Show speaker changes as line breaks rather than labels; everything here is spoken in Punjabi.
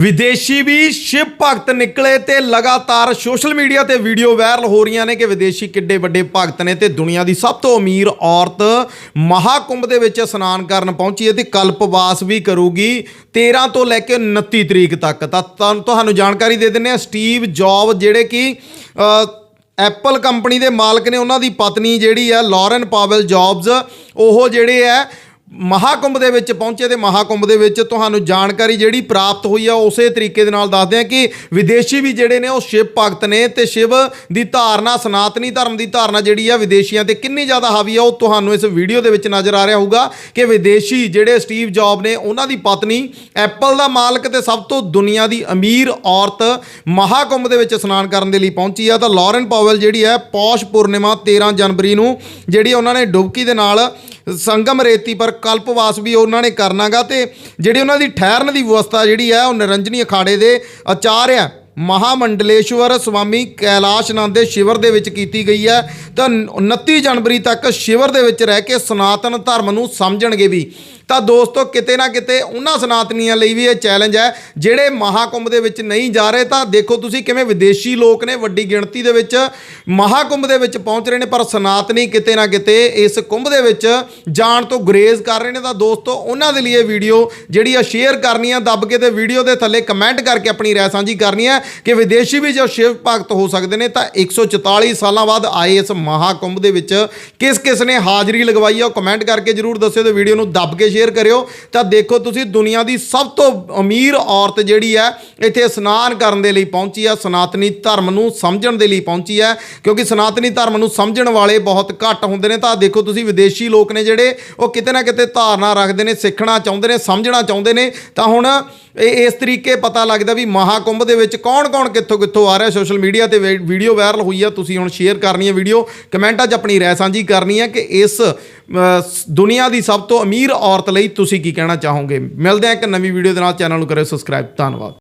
ਵਿਦੇਸ਼ੀ ਵੀ ਸ਼ਿਵ ਭਗਤ ਨਿਕਲੇ ਤੇ ਲਗਾਤਾਰ ਸੋਸ਼ਲ ਮੀਡੀਆ ਤੇ ਵੀਡੀਓ ਵਾਇਰਲ ਹੋ ਰਹੀਆਂ ਨੇ ਕਿ ਵਿਦੇਸ਼ੀ ਕਿੱਡੇ ਵੱਡੇ ਭਗਤ ਨੇ ਤੇ ਦੁਨੀਆ ਦੀ ਸਭ ਤੋਂ ਅਮੀਰ ਔਰਤ ਮਹਾਕੁੰਭ ਦੇ ਵਿੱਚ ਇਸ਼ਨਾਨ ਕਰਨ ਪਹੁੰਚੀ ਹੈ ਤੇ ਕਲਪਵਾਸ ਵੀ ਕਰੂਗੀ 13 ਤੋਂ ਲੈ ਕੇ 29 ਤਰੀਕ ਤੱਕ। ਤਾਂ ਤੁਹਾਨੂੰ ਜਾਣਕਾਰੀ ਦੇ ਦਿੰਦੇ ਆ ਸਟੀਵ ਜੌਬ ਜਿਹੜੇ ਕਿ ਐਪਲ ਕੰਪਨੀ ਦੇ ਮਾਲਕ ਨੇ ਉਹਨਾਂ ਦੀ ਪਤਨੀ ਜਿਹੜੀ ਹੈ, ਲਾਰੈਨ ਪਾਵਲ ਜੌਬਸ ਉਹ ਜਿਹੜੇ ਹੈ ਮਹਾਕੁੰਭ ਦੇ ਵਿੱਚ ਪਹੁੰਚੇ ਤੇ ਮਹਾਕੁੰਭ ਦੇ ਵਿੱਚ ਤੁਹਾਨੂੰ ਜਾਣਕਾਰੀ ਜਿਹੜੀ ਪ੍ਰਾਪਤ ਹੋਈ ਆ, ਉਸੇ ਤਰੀਕੇ ਦੇ ਨਾਲ ਦੱਸਦੇ ਆ ਕਿ ਵਿਦੇਸ਼ੀ ਵੀ ਜਿਹੜੇ ਨੇ, ਉਹ ਸ਼ਿਵ ਭਗਤ ਨੇ ਤੇ ਸ਼ਿਵ ਦੀ ਧਾਰਨਾ, ਸਨਾਤਨੀ ਧਰਮ ਦੀ ਧਾਰਨਾ ਜਿਹੜੀ ਆ ਵਿਦੇਸ਼ੀਆਂ ਤੇ ਕਿੰਨੀ ਜ਼ਿਆਦਾ ਹਾਵੀ ਆ, ਉਹ ਤੁਹਾਨੂੰ ਇਸ ਵੀਡੀਓ ਦੇ ਵਿੱਚ ਨਜ਼ਰ ਆ ਰਿਹਾ ਹੋਊਗਾ ਕਿ ਵਿਦੇਸ਼ੀ ਜਿਹੜੇ ਸਟੀਵ ਜੌਬ ਨੇ, ਉਹਨਾਂ ਦੀ ਪਤਨੀ ਐਪਲ ਦਾ ਮਾਲਕ ਤੇ ਸਭ ਤੋਂ ਦੁਨੀਆ ਦੀ ਅਮੀਰ ਔਰਤ ਮਹਾਕੁੰਭ ਦੇ ਵਿੱਚ ਇਸ਼ਨਾਨ ਕਰਨ ਦੇ ਲਈ ਪਹੁੰਚੀ ਆ। ਤਾਂ ਲਾਰੈਨ ਪਾਵਲ ਜਿਹੜੀ ਹੈ ਪੌਸ਼ ਪੂਰਨਿਮਾ 13 ਜਨਵਰੀ ਨੂੰ ਜਿਹੜੀ ਉਹਨਾਂ ਨੇ ਡੁਬਕੀ ਦੇ ਨਾਲ ਸੰਗਮ ਰੇਤੀ ਪਰ ਕਲਪਵਾਸ ਵੀ ਉਹਨਾਂ ਨੇ ਕਰਨਾਗਾ ਤੇ ਜਿਹੜੀ ਉਹਨਾਂ ਦੀ ਠਹਿਰਨ ਦੀ ਵਿਵਸਥਾ ਜਿਹੜੀ ਹੈ ਉਹ ਨਿਰੰਜਨੀ ਅਖਾੜੇ ਦੇ ਆਚਾਰਿਆ ਮਹਾਮੰਡਲੇਸ਼ਵਰ ਸਵਾਮੀ ਕੈਲਾਸ਼ ਆਨੰਦ ਦੇ ਸ਼ਿਵਰ ਦੇ ਵਿੱਚ ਕੀਤੀ ਗਈ ਹੈ। ਤਾਂ 29 ਜਨਵਰੀ ਤੱਕ ਸ਼ਿਵਰ ਦੇ ਵਿੱਚ ਰਹਿ ਕੇ ਸਨਾਤਨ ਧਰਮ ਨੂੰ ਸਮਝਣਗੇ ਵੀ। ਤਾਂ ਦੋਸਤੋ, ਕਿਤੇ ਨਾ ਕਿਤੇ ਉਹਨਾਂ ਸਨਾਤਨੀਆਂ ਲਈ ਵੀ ਇਹ ਚੈਲੰਜ ਹੈ। ਜਿਹੜੇ ਮਹਾਕੁੰਭ ਦੇ ਵਿੱਚ ਨਹੀਂ ਜਾ ਰਹੇ, ਤਾਂ ਦੇਖੋ ਤੁਸੀਂ ਕਿਵੇਂ ਵਿਦੇਸ਼ੀ ਲੋਕ ਨੇ ਵੱਡੀ ਗਿਣਤੀ ਦੇ ਵਿੱਚ ਮਹਾਕੁੰਭ ਦੇ ਵਿੱਚ ਪਹੁੰਚ ਰਹੇ ਨੇ, ਪਰ ਸਨਾਤਨੀ ਕਿਤੇ ਨਾ ਕਿਤੇ ਇਸ ਕੁੰਭ ਦੇ ਵਿੱਚ ਜਾਣ ਤੋਂ ਗੁਰੇਜ਼ ਕਰ ਰਹੇ ਨੇ। ਤਾਂ ਦੋਸਤੋ, ਉਹਨਾਂ ਦੇ ਲਈ ਇਹ ਵੀਡੀਓ ਜਿਹੜੀ ਆ ਸ਼ੇਅਰ ਕਰਨੀ ਆ, ਦੱਬ ਕੇ ਤੇ ਵੀਡੀਓ ਦੇ ਥੱਲੇ ਕਮੈਂਟ ਕਰਕੇ ਆਪਣੀ ਰਾਏ ਸਾਂਝੀ ਕਰਨੀ ਹੈ ਕਿ ਵਿਦੇਸ਼ੀ ਵੀ ਜੋ ਸ਼ਿਵ ਭਗਤ ਹੋ ਸਕਦੇ ਨੇ, ਤਾਂ 144 ਸਾਲਾਂ ਬਾਅਦ ਆਏ ਇਸ ਮਹਾਕੁੰਭ ਦੇ ਵਿੱਚ ਕਿਸ ਕਿਸ ਨੇ ਹਾਜ਼ਰੀ ਲਗਵਾਈ ਆ, ਉਹ ਕਮੈਂਟ ਕਰਕੇ ਜਰੂਰ ਦੱਸਿਓ ਤੇ ਵੀਡੀਓ ਨੂੰ ਦੱਬ ਕੇ ਸ਼ੇਅਰ ਕਰਿਓ। ਤਾਂ ਦੇਖੋ ਤੁਸੀਂ ਦੁਨੀਆ ਦੀ ਸਭ ਤੋਂ ਅਮੀਰ ਔਰਤ ਜਿਹੜੀ ਹੈ, ਇੱਥੇ ਇਸ਼ਨਾਨ ਕਰਨ ਦੇ ਲਈ ਪਹੁੰਚੀ ਹੈ। ਸਨਾਤਨੀ ਧਰਮ ਨੂੰ ਸਮਝਣ ਦੇ ਲਈ ਪਹੁੰਚੀ ਹੈ, ਕਿਉਂਕਿ ਸਨਾਤਨੀ ਧਰਮ ਨੂੰ ਸਮਝਣ ਵਾਲੇ ਬਹੁਤ ਘੱਟ ਹੁੰਦੇ ਨੇ। ਤਾਂ ਦੇਖੋ ਤੁਸੀਂ ਵਿਦੇਸ਼ੀ ਲੋਕ ਨੇ ਜਿਹੜੇ, ਉਹ ਕਿਤੇ ਨਾ ਕਿਤੇ ਧਾਰਨਾ ਰੱਖਦੇ ਨੇ, ਸਿੱਖਣਾ ਚਾਹੁੰਦੇ ਨੇ, ਸਮਝਣਾ ਚਾਹੁੰਦੇ ਨੇ। ਤਾਂ ਹੁਣ ਇਹ ਇਸ ਤਰੀਕੇ ਪਤਾ ਲੱਗਦਾ ਵੀ ਮਹਾਕੁੰਭ ਦੇ ਵਿੱਚ ਕੌਣ-ਕੌਣ ਕਿੱਥੋਂ ਕਿੱਥੋਂ ਆ ਰਿਹਾ। ਸੋਸ਼ਲ ਮੀਡੀਆ ਤੇ ਵੀ- ਵੀਡੀਓ ਵਾਇਰਲ ਹੋਈ ਆ। ਤੁਸੀਂ ਹੁਣ ਸ਼ੇਅਰ ਕਰਨੀ ਹੈ ਵੀਡੀਓ। ਕਮੈਂਟਾਂ 'ਚ ਆਪਣੀ ਰਾਏ ਸਾਂਝੀ ਕਰਨੀ ਹੈ ਕਿ ਇਸ ਦੁਨੀਆ ਦੀ ਸਭ ਤੋਂ ਅਮੀਰ ਔਰਤ ਲਈ ਤੁਸੀਂ ਕੀ ਕਹਿਣਾ ਚਾਹੋਗੇ? ਮਿਲਦੇ ਹਾਂ ਇੱਕ ਨਵੀਂ ਵੀਡੀਓ ਦੇ ਨਾਲ। ਚੈਨਲ ਨੂੰ ਕਰਿਓ ਸਬਸਕ੍ਰਾਈਬ। ਧੰਨਵਾਦ।